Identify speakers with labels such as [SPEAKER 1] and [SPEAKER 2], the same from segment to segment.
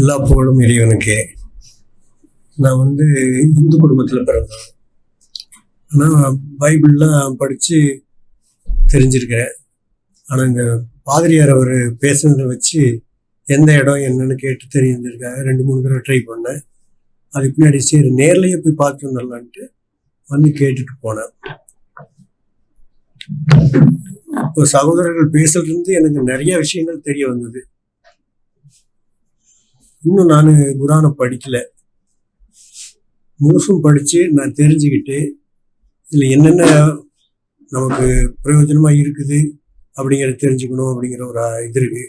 [SPEAKER 1] எல்லா புகழும் இறைவனுக்கே. நான் வந்து இந்து குடும்பத்தில் பிறந்தேன் ஆனால் பைபிள்லாம் படித்து தெரிஞ்சிருக்கிறேன். ஆனால் இந்த பாதிரியார் அவர் பேசுனதை வச்சு எந்த இடம் என்னன்னு கேட்டு தெரிஞ்சிருக்காங்க. ரெண்டு மூணு தடவை ட்ரை பண்ணேன். அதுக்கு பின்னாடி சரி நேர்லேயே போய் பார்த்து வந்துடலான்ட்டு வந்து கேட்டுட்டு போனேன். இப்போ சகோதரர்கள் பேசுறதுலேருந்து எனக்கு நிறைய விஷயங்கள் தெரிய வந்தது. இன்னும் நான் குரானை படிக்கல. முழுசும் படித்து நான் தெரிஞ்சுக்கிட்டு இதில் என்னென்ன நமக்கு பிரயோஜனமாக இருக்குது அப்படிங்கிறத தெரிஞ்சுக்கணும் அப்படிங்கிற ஒரு இது இருக்கு.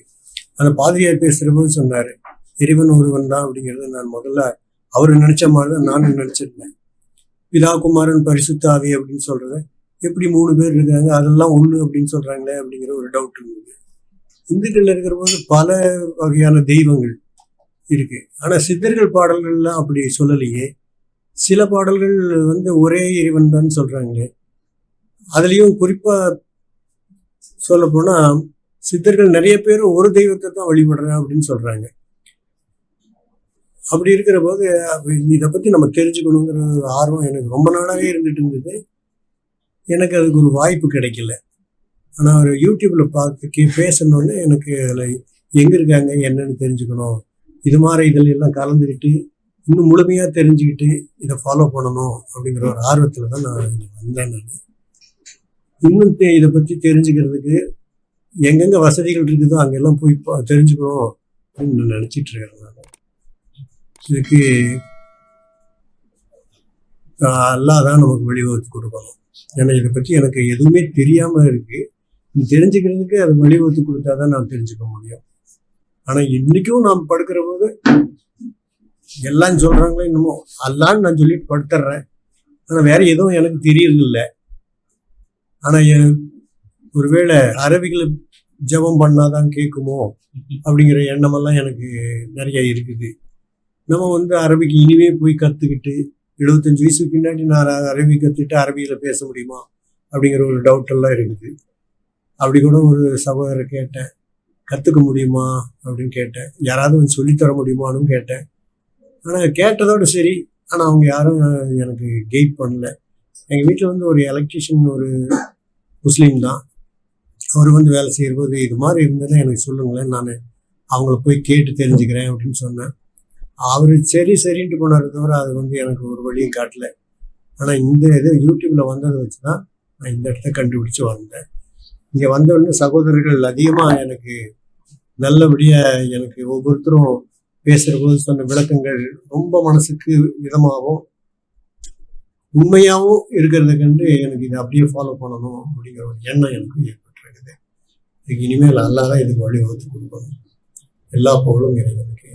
[SPEAKER 1] அந்த பாதிரியார் பேசுகிறபோது சொன்னார் இறைவன் ஒருவன் தான் அப்படிங்கிறத நான் முதல்ல அவர் நினச்ச மாதிரி தான் நானும் நினச்சிருந்தேன். பிதா குமாரன் பரிசுத்த அப்படின்னு சொல்கிறத எப்படி மூணு பேர் இருக்காங்க அதெல்லாம் ஒன்று அப்படின்னு சொல்கிறாங்களே அப்படிங்கிற ஒரு டவுட் இருந்தது. இந்துக்கள் இருக்கிற போது பல வகையான தெய்வங்கள் இருக்கு. ஆனால் சித்தர்கள் பாடல்கள்லாம் அப்படி சொல்லலையே. சில பாடல்கள் வந்து ஒரே இறைவன் தான் சொல்றாங்களே. அதுலேயும் குறிப்பாக சொல்ல போனா சித்தர்கள் நிறைய பேர் ஒரு தெய்வத்தை தான் வழிபடுறேன் அப்படின்னு சொல்றாங்க. அப்படி இருக்கிற போது இதை பத்தி நம்ம தெரிஞ்சுக்கணுங்கிற ஒரு ஆர்வம் எனக்கு ரொம்ப நாளாவே இருந்துட்டு இருந்தது. எனக்கு அதுக்கு ஒரு வாய்ப்பு கிடைக்கல. ஆனால் அவர் யூடியூப்ல பார்த்து பேசணுன்னு எனக்கு அதில் எங்கே இருக்காங்க என்னன்னு தெரிஞ்சுக்கணும். இது மாதிரி இதில் எல்லாம் கலந்துக்கிட்டு இன்னும் முழுமையாக தெரிஞ்சுக்கிட்டு இதை ஃபாலோ பண்ணணும் அப்படிங்கிற ஒரு ஆர்வத்தில் தான் நான் வந்தேன் நான். இன்னும் தெ- இதை பற்றி தெரிஞ்சுக்கிறதுக்கு எங்கெங்க வசதிகள் இருக்குதோ அங்கெல்லாம் போய் பா- தெரிஞ்சுக்கணும் அப்படின்னு நான் நினச்சிட்டு இருக்கிறேன் நான். இதுக்கு ஆஹ் தான் நமக்கு வழிவகுத்து கொடுக்கணும். ஏன்னா இதை பற்றி எனக்கு எதுவுமே தெரியாமல் இருக்குது தெரிஞ்சுக்கிறதுக்கு அது வழிவகுத்து கொடுத்தா தான் நான் தெரிஞ்சுக்க முடியும். ஆனால் இன்னைக்கும் நாம் படுக்கிற போது எல்லாம் சொல்றாங்களே என்னமோ அல்லான்னு நான் சொல்லிட்டு படுத்துடுறேன் ஆனால் வேற எதுவும் எனக்கு தெரியறதில்ல. ஆனால் என் ஒருவேளை அரபிகளை ஜெபம் பண்ணாதான் கேட்குமோ அப்படிங்கிற எண்ணமெல்லாம் எனக்கு நிறைய இருக்குது. நம்ம வந்து அரபிக்கு இனிமே போய் கற்றுக்கிட்டு எழுபத்தஞ்சு வயசுக்கு பின்னாடி நான் அரபி கற்றுட்டு அரபியில் பேச முடியுமா அப்படிங்கிற ஒரு டவுட் எல்லாம் இருக்குது. அப்படி கூட ஒரு சகோதரர் கேட்டேன். கற்றுக்க முடியுமா அப்படின்னு கேட்டேன். யாராவது வந்து சொல்லித்தர முடியுமான்னு கேட்டேன். ஆனால் கேட்டதோட சரி. ஆனால் அவங்க யாரும் எனக்கு கெயிட் பண்ணல. எங்கள் வீட்டில் வந்து ஒரு எலக்ட்ரிஷியன் ஒரு முஸ்லீம் தான். அவர் வந்து வேலை செய்யும்போது இது மாதிரி இருந்ததை எனக்கு சொல்லுங்களேன். நான் அவங்கள போய் கேட்டு தெரிஞ்சுக்கிறேன் அப்படின்னு சொன்னேன். அவர் சரி சரின்ட்டு போனார் தவிர அது வந்து எனக்கு ஒரு வழியும் காட்டல. ஆனால் இந்த இது யூடியூப்பில் வந்ததை வச்சு தான் நான் இந்த இடத்த கண்டுபிடிச்சு வந்தேன். இங்கே வந்தவுடனே சகோதரர்கள் அதிகமாக எனக்கு நல்லபடியாக எனக்கு ஒவ்வொருத்தரும் பேசுகிற போது சொன்ன விளக்கங்கள் ரொம்ப மனசுக்கு இதமாகவும் உண்மையாகவும் இருக்கிறத கண்டு எனக்கு இதை அப்படியே ஃபாலோ பண்ணணும் அப்படிங்கிற ஒரு எண்ணம் எனக்கு ஏற்பட்டிருக்குது. இதுக்கு இனிமேல் அல்லாதான் இதுக்கு வழி வகுத்து கொடுக்கணும். எல்லா புகழும் இறைவனுக்கு.